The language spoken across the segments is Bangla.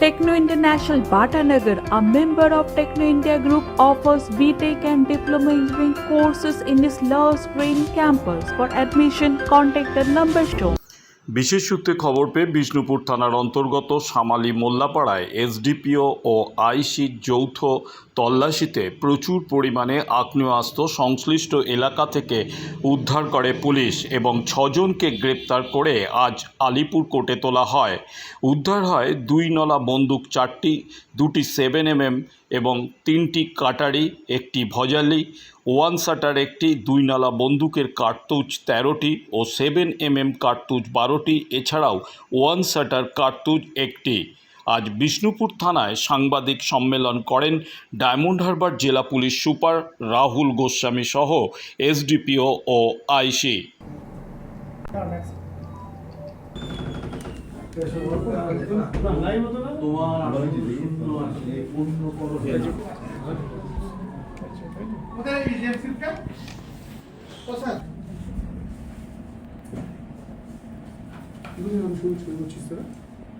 Techno International Bhatanagar, a member of Techno India Group, offers BTEC and Diploma Engineering courses in its Love Spring campus. For admission, contact the number shown. বিশেষ সূত্রে খবর পেয়ে বিষ্ণুপুর থানার অন্তর্গত সামালি মোল্লাপাড়ায় এসডিপিও ও আইসির যৌথ তল্লাশিতে প্রচুর পরিমাণে আগ্নেয়াস্ত্র সংশ্লিষ্ট এলাকা থেকে উদ্ধার করে পুলিশ এবং ছজনকে গ্রেপ্তার করে আজ আলিপুর কোর্টে তোলা হয়। উদ্ধার হয় দুই নলা বন্দুক, চারটি, দুটি সেভেন এমএম এবং তিনটি কাটারি, একটি ভজালি ওয়ান শাটার একটি দুই নালা বন্দুকের কার্তুজ তেরোটি ও সেভেন এমএম কার্তুজ বারোটি, এছাড়াও ওয়ান শাটার কার্তুজ একটি। আজ বিষ্ণুপুর থানায় সাংবাদিক সম্মেলন করেন ডায়মন্ড হারবার জেলা পুলিশ সুপার রাহুল গোস্বামী সহ এসডিপিও ও আইসি কোথায় এজেন্সিটা কোথায়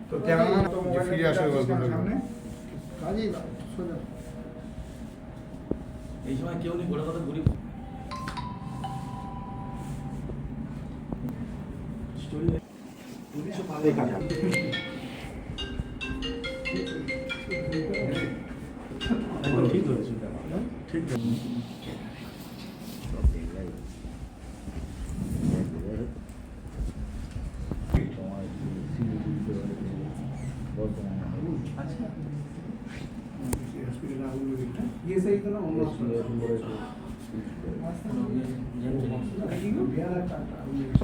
তো কেমন যে ফিরে আসবে গল্পটা সামনে কাজেই সোজা। এই সময় কেউ নেই গোটা কথা ঘুরি ঠিক ধরেছো। ঠিক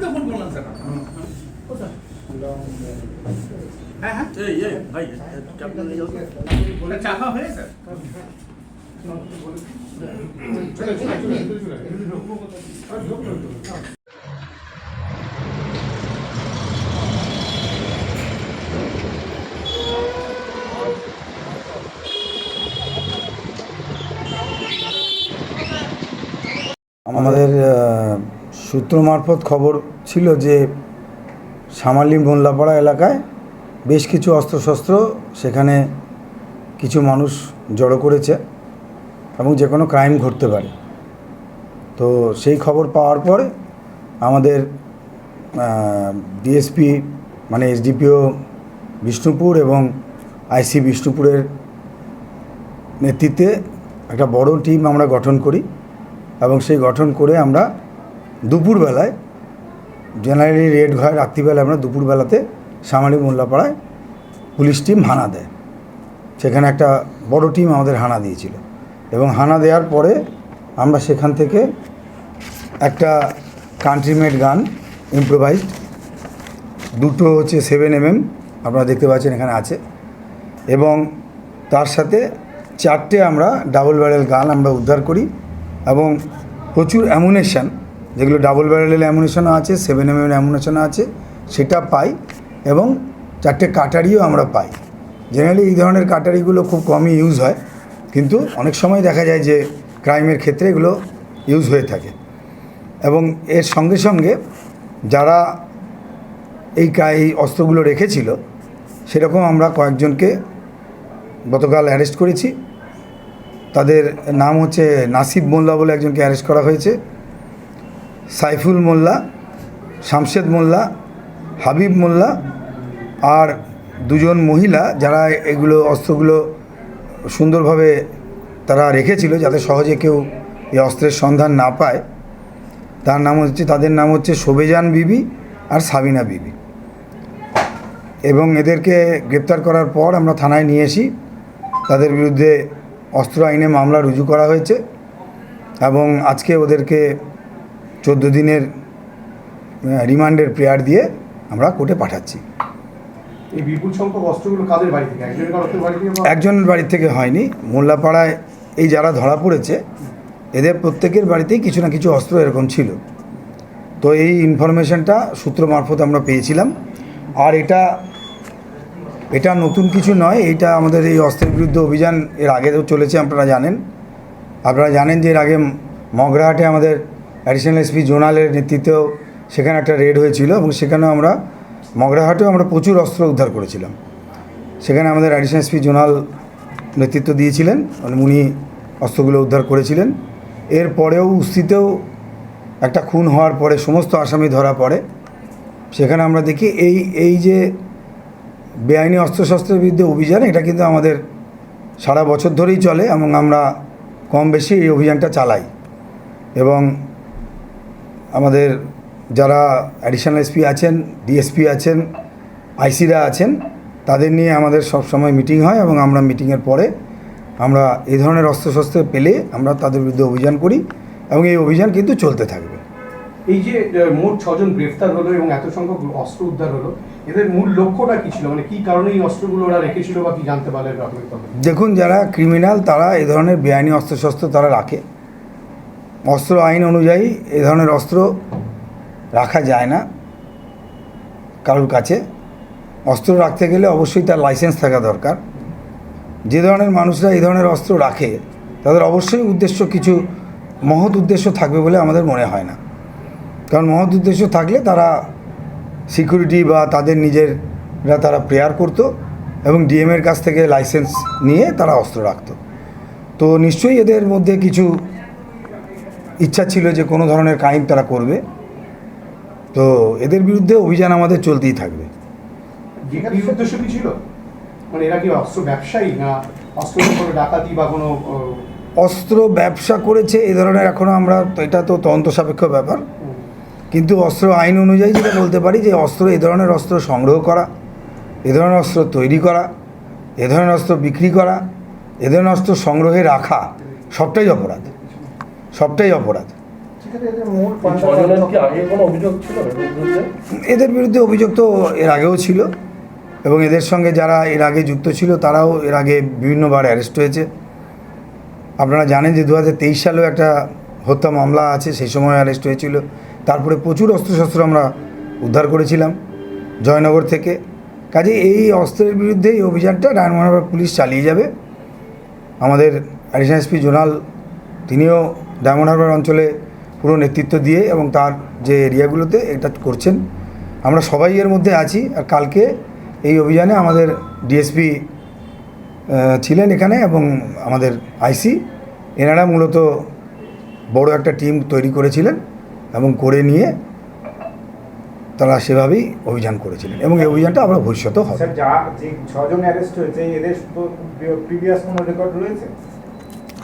ফোন করলাম স্যার হ্যাঁ হ্যাঁ এই এই ভাই হয়ে আমাদের সূত্র মারফত খবর ছিল যে সামালি মোল্লাপাড়া এলাকায় বেশ কিছু অস্ত্রশস্ত্র সেখানে কিছু মানুষ জড়ো করেছে এবং যে কোনো ক্রাইম ঘটতে পারে। তো সেই খবর পাওয়ার পরে আমাদের ডিএসপি মানে এসডিপিও বিষ্ণুপুর এবং আইসি বিষ্ণুপুরের নেতৃত্বে একটা বড় টিম আমরা গঠন করি এবং সেই গঠন করে আমরা দুপুরবেলায় জেনারেলি রেড হয় রাত্রিবেলা আমরা দুপুরবেলাতে সামালি মোল্লাপাড়ায় পুলিশ টিম হানা দেয়। সেখানে একটা বড় টিম আমাদের হানা দিয়েছিল। এবং হানা দেওয়ার পরে আমরা সেখান থেকে একটা কান্ট্রিমেড গান ইম্প্রোভাইজড দুটো হচ্ছে সেভেন এমএম আপনারা দেখতে পাচ্ছেন এখানে আছে। এবং তার সাথে চারটে আমরা ডাবল ব্যারেল গান আমরা উদ্ধার করি। এবং প্রচুর অ্যামুনেশন যেগুলো ডাবল ব্যারেলের অ্যামুনেশনও আছে সেভেন এম এর অ্যামুনেশনও আছে, সেটা পাই এবং চারটে কাটারিও আমরা পাই। জেনারেলি এই ধরনের কাটারিগুলো খুব কমই ইউজ হয়, কিন্তু অনেক সময় দেখা যায় যে ক্রাইমের ক্ষেত্রে এগুলো ইউজ হয়ে থাকে। এবং এর সঙ্গে সঙ্গে যারা এই এই অস্ত্রগুলো রেখেছিল, সেরকম আমরা কয়েকজনকে গতকাল অ্যারেস্ট করেছি। তাদের নাম হচ্ছে নাসিব মোল্লা বলে একজনকে অ্যারেস্ট করা হয়েছে। সাইফুল মোল্লা, শামশেদ মোল্লা, হাবিব মোল্লা আর দুজন মহিলা যারা এগুলো অস্ত্রগুলো সুন্দরভাবে তারা রেখেছিল যাতে সহজে কেউ এই অস্ত্রের সন্ধান না পায়। তার নাম হচ্ছে, তাদের নাম হচ্ছে শোভেজান বিবি আর সাবিনা বিবি। এবং এদেরকে গ্রেপ্তার করার পর আমরা থানায় নিয়ে আসি তাদের বিরুদ্ধে অস্ত্র আইনে মামলা রুজু করা হয়েছে এবং আজকে ওদেরকে চোদ্দ দিনের রিমান্ডের প্রেয়ার দিয়ে আমরা কোর্টে পাঠাচ্ছি। একজনের বাড়ি থেকে হয়নি। মোল্লাপাড়ায় এই যারা ধরা পড়েছে এদের প্রত্যেকের বাড়িতেই কিছু না কিছু অস্ত্র এরকম ছিল। তো এই ইনফরমেশনটা সূত্র মারফত আমরা পেয়েছিলাম। আর এটা এটা নতুন কিছু নয় এটা আমাদের এই অস্ত্রের বিরুদ্ধে অভিযান এর আগেও চলেছে আপনারা জানেন। আপনারা জানেন যে এর আগে মগরাহাটে আমাদের অ্যাডিশনাল এসপি জোনালের নেতৃত্বেও সেখানে একটা রেড হয়েছিল এবং সেখানেও আমরা, মগরাহাটেও আমরা প্রচুর অস্ত্র উদ্ধার করেছিলাম। সেখানে আমাদের অ্যাডিশনাল এসপি জোনাল নেতৃত্ব দিয়েছিলেন মানে উনি অস্ত্রগুলো উদ্ধার করেছিলেন। এর পরেও উস্তিতেও একটা খুন হওয়ার পরে সমস্ত আসামি ধরা পড়ে। সেখানে আমরা দেখি এই এই যে বেআইনি অস্ত্রশস্ত্রের বিরুদ্ধে অভিযান, এটা কিন্তু আমাদের সারা বছর ধরেই চলে এবং আমরা কম বেশি এই অভিযানটা চালাই। এবং আমাদের যারা অ্যাডিশনাল এসপি আছেন ডিএসপি আছেন আইসিরা আছেন তাদের নিয়ে আমাদের সব সময় মিটিং হয় এবং আমরা মিটিংয়ের পরে আমরা এই ধরনের অস্ত্রশস্ত্র পেলে আমরা তাদের বিরুদ্ধে অভিযান করি এবং এই অভিযান কিন্তু চলতে থাকবে। এই যে মোট ছজন গ্রেফতার হলো এবং এত সংখ্যক অস্ত্র উদ্ধার হলো এদের মূল লক্ষ্যটা কি ছিল? মানে কি কারণে এই অস্ত্রগুলো ওরা রেখেছিল বা কি জানতে পারলে প্রাথমিক দেখুন যারা ক্রিমিনাল তারা এই ধরনের বেআইনি অস্ত্রশস্ত্র তারা রাখে। অস্ত্র আইন অনুযায়ী এ ধরনের অস্ত্র রাখা যায় না কারোর কাছে। অস্ত্র রাখতে গেলে অবশ্যই তার লাইসেন্স থাকা দরকার। যে ধরনের মানুষরা এই ধরনের অস্ত্র রাখে, তাদের অবশ্যই উদ্দেশ্য কিছু মহৎ উদ্দেশ্য থাকবে বলে আমাদের মনে হয় না। কারণ মহৎ উদ্দেশ্য থাকলে তারা সিকিউরিটি বা তাদের নিজেরা তারা প্রেয়ার করতো এবং ডিএমের কাছ থেকে লাইসেন্স নিয়ে তারা অস্ত্র রাখতো। তো নিশ্চয়ই এদের মধ্যে কিছু ইচ্ছা ছিল যে কোনো ধরনের ক্রাইম তারা করবে। তো এদের বিরুদ্ধে অভিযান আমাদের চলতেই থাকবে। উদ্দেশ্য কি ছিল? মানে এরা কি অস্ত্র ব্যবসায়ী না অস্ত্র কোনো ডাকাতি বা কোনো অস্ত্র ব্যবসা করেছে এ ধরনের এখনও আমরা এটা তো তদন্ত সাপেক্ষ ব্যাপার। কিন্তু অস্ত্র আইন অনুযায়ী যেটা বলতে পারি যে অস্ত্র এ ধরনের অস্ত্র সংগ্রহ করা এ ধরনের অস্ত্র তৈরি করা এ ধরনের অস্ত্র বিক্রি করা এ ধরনের অস্ত্র সংগ্রহে রাখা সবটাই অপরাধ। সবটাই অপরাধ। এদের বিরুদ্ধে? অভিযোগ তো এর আগেও ছিল এবং এদের সঙ্গে যারা এর আগে যুক্ত ছিল তারাও এর আগে বিভিন্নবার অ্যারেস্ট হয়েছে। আপনারা জানেন যে দু হাজার তেইশ সালেও একটা হত্যা মামলা আছে সেই সময় অ্যারেস্ট হয়েছিল। তারপরে প্রচুর অস্ত্রশস্ত্র আমরা উদ্ধার করেছিলাম জয়নগর থেকে। কাজে এই অস্ত্রের বিরুদ্ধে এই অভিযানটা ডায়মন্ড হারবার পুলিশ চালিয়ে যাবে। আমাদের অ্যাডিশনাল এসপি জোনাল তিনিও ডায়মন্ড হারবার অঞ্চলে পুরো নেতৃত্ব দিয়ে এবং তার যে এরিয়াগুলোতে এটা করছেন। আমরা সবাই এর মধ্যে আছি আর কালকে এই অভিযানে আমাদের ডিএসপি ছিলেন এখানে এবং আমাদের আইসি এনারা মূলত বড় একটা টিম তৈরি করেছিলেন এবং করে নিয়ে তারা সেভাবেই অভিযান করেছিলেন এবং এই অভিযানটা আমরা ভবিষ্যতেও হবে।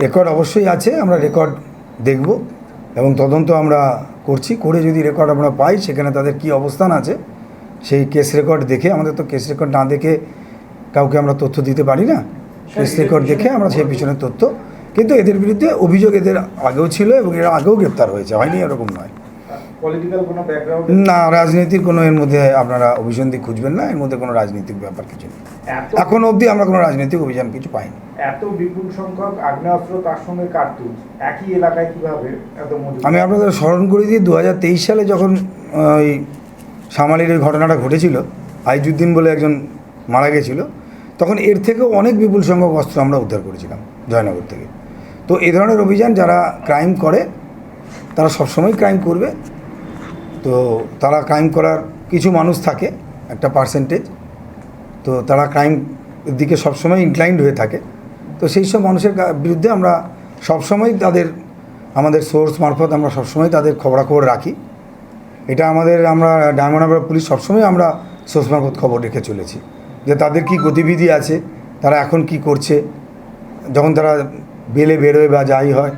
রেকর্ড অবশ্যই আছে আমরা রেকর্ড দেখব এবং তদন্ত আমরা করছি। করে যদি রেকর্ড আমরা পাই সেখানে তাদের কি অবস্থান আছে সেই কেস রেকর্ড দেখে আমাদের তো কেস রেকর্ড না দেখে কাউকে আমরা তথ্য দিতে পারি না। কেস রেকর্ড দেখে আমরা সেই পিছনের তথ্য। কিন্তু এদের বিরুদ্ধে অভিযোগ এদের আগেও ছিল এবং এরা আগেও গ্রেপ্তার হয়েছে। হয়নি এরকম নয়। না রাজনীতির কোনো এর মধ্যে আপনারা অভিসন্ধি খুঁজবেন না এর মধ্যে কোনো রাজনৈতিক ব্যাপার কিছু নেই। এখন অবধি আমরা কোনো রাজনৈতিক অভিযান কিছু পাইনি। এত বিপুল সংখ্যক আগ্নেয়াস্ত্র তার সঙ্গে কার্তুজ একই এলাকায় কীভাবে এত আমি আপনাদের স্মরণ করে দিই দু হাজার তেইশ সালে যখন ওই সামালির ওই ঘটনাটা ঘটেছিল আইজুদ্দিন বলে একজন মারা গেছিল তখন এর থেকেও অনেক বিপুল সংখ্যক অস্ত্র আমরা উদ্ধার করেছিলাম জয়নগর থেকে। তো এ ধরনের অভিযান যারা ক্রাইম করে তারা সবসময় ক্রাইম করবে। তো তারা ক্রাইম করার কিছু মানুষ থাকে, একটা পার্সেন্টেজ তো তারা ক্রাইম দিকে সবসময় ইনক্লাইন্ড হয়ে থাকে। তো সেই সব মানুষের বিরুদ্ধে আমরা সবসময় তাদের, আমাদের সোর্স মারফত আমরা সবসময় তাদের খবরাখবর রাখি। এটা আমাদের, আমরা ডায়মন্ড পুলিশ সবসময় আমরা সোর্স মারফত খবর রেখে চলেছি। যে তাদের কি গতিবিধি আছে, তারা এখন কি করছে, যখন তারা বেলে বেরোয় বা যাই হয়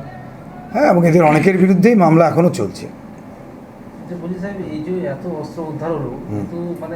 হ্যাঁ এবং এদের অনেকের বিরুদ্ধেই মামলা এখনও চলছে। বলি সাহেব এই যে এত অস্ত্র উদ্ধার হলো কিন্তু মানে